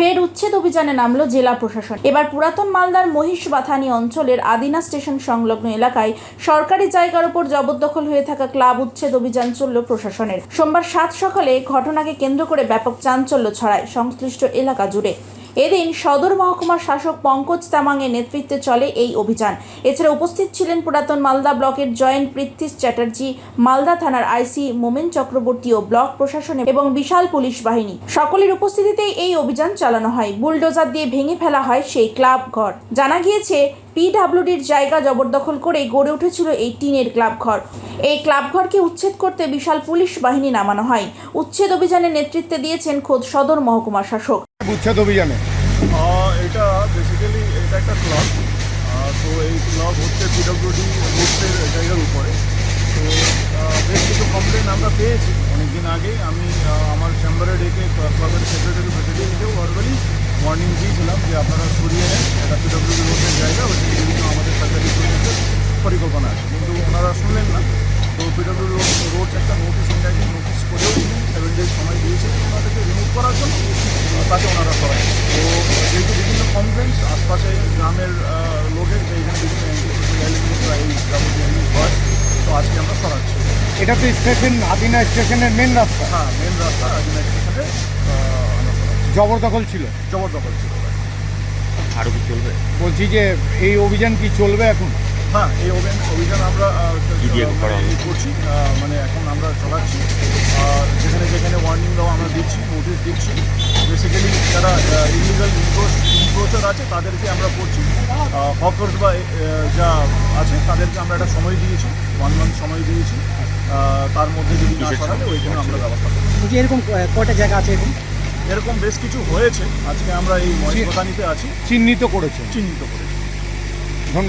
ফের উচ্ছেদ অভিযানে নামলো জেলা প্রশাসন। এবার পুরাতন মালদার মহিষবাথানি অঞ্চলের আদিনা স্টেশন সংলগ্ন এলাকায় সরকারি জায়গার উপর জবরদখল হয়ে থাকা ক্লাব উচ্ছেদ অভিযান চলল প্রশাসনের। সোমবার সাত সকালে ঘটনাকে কেন্দ্র করে ব্যাপক চাঞ্চল্য ছড়ায় সংশ্লিষ্ট এলাকা জুড়ে। এদিন সদর মহকুমার শাসক পঙ্কজ তামাংয়ের নেতৃত্বে চলে এই অভিযান। এছাড়া উপস্থিত ছিলেন পুরাতন মালদা ব্লকের জয়েন্ট পৃথ্বীশ চ্যাটার্জি, মালদা থানার আইসি মোমেন চক্রবর্তী ও ব্লক প্রশাসন এবং বিশাল পুলিশ বাহিনী। সকলের উপস্থিতিতেই এই অভিযান চালানো হয়। বুলডোজার দিয়ে ভেঙে ফেলা হয় সেই ক্লাব ঘর। জানা গিয়েছে, পিডাব্লিউডির জায়গা জবরদখল করে গড়ে উঠেছিল এই টিনের ক্লাব ঘর। এই ক্লাব ঘরকে উচ্ছেদ করতে বিশাল পুলিশ বাহিনী নামানো হয়। উচ্ছেদ অভিযানের নেতৃত্বে দিয়েছেন খোদ সদর মহকুমা শাসক। উচ্ছেদ অভিযানে? এটা বেসিক্যালি এটা একটা ক্লাব তো এই ক্লাব হচ্ছে পিডব্লিউডি রুটসের জায়গার উপরে। তো বেশ কিছু কমপ্লেন আমরা পেয়েছি। অনেকদিন আগেই আমি আমার চেম্বারে ডেকে ক্লাবের সেক্রেটারি প্রেসিডেন্টকেও ভার্বালি ওয়ার্নিং দিয়েছিলাম যে আপনারা সরিয়ে নেন। এটা পিডব্লিউডি রোডের জায়গা ওইখানে বিভিন্ন আমাদের সরকারি পরিকল্পনা আছে। কিন্তু ওনারা শুনলেন না। তো পিডব্লিউডি রোড রোড একটা নোটিশ তাকে ওনারা সরায় তো যেহেতু বিভিন্ন কমপ্লেন্টস আশপাশে গ্রামের লোকের যে এখানে বিভিন্ন এই যাবতীয় জিনিস হয় তো আজকে আমরা সরাচ্ছি। এটা তো স্টেশন আদিনা স্টেশনের মেন রাস্তা। হ্যাঁ মেন রাস্তা আদিনা স্টেশনে জবরদখল ছিল। জবরদখল ছিল। আরও কি চলবে? বলছি যে এই অভিযান কি চলবে এখন? হ্যাঁ এই অভিযান অভিযান আমরা করছি মানে এখন আমরা চালাচ্ছি আর যেখানে যেখানে ওয়ার্নিং দেওয়া আমরা দিচ্ছি নোটিশ দিচ্ছি। বেসিক্যালি যারা ইলিগাল ইনক্রোচার আছে তাদেরকে আমরা করছি। হকার্স বা যা আছে তাদেরকে আমরা একটা সময় দিয়েছি ওয়ান মান্থ সময় দিয়েছি। তার মধ্যে যদি না সরালে ওই জন্য আমরা ব্যবস্থা করছি এরকম কটা কয়টা জায়গা আছে এরকম? এরকম বেশ কিছু হয়েছে। আজকে আমরা এই মহিলানিতে আছি। চিহ্নিত করেছি। চিহ্নিত করে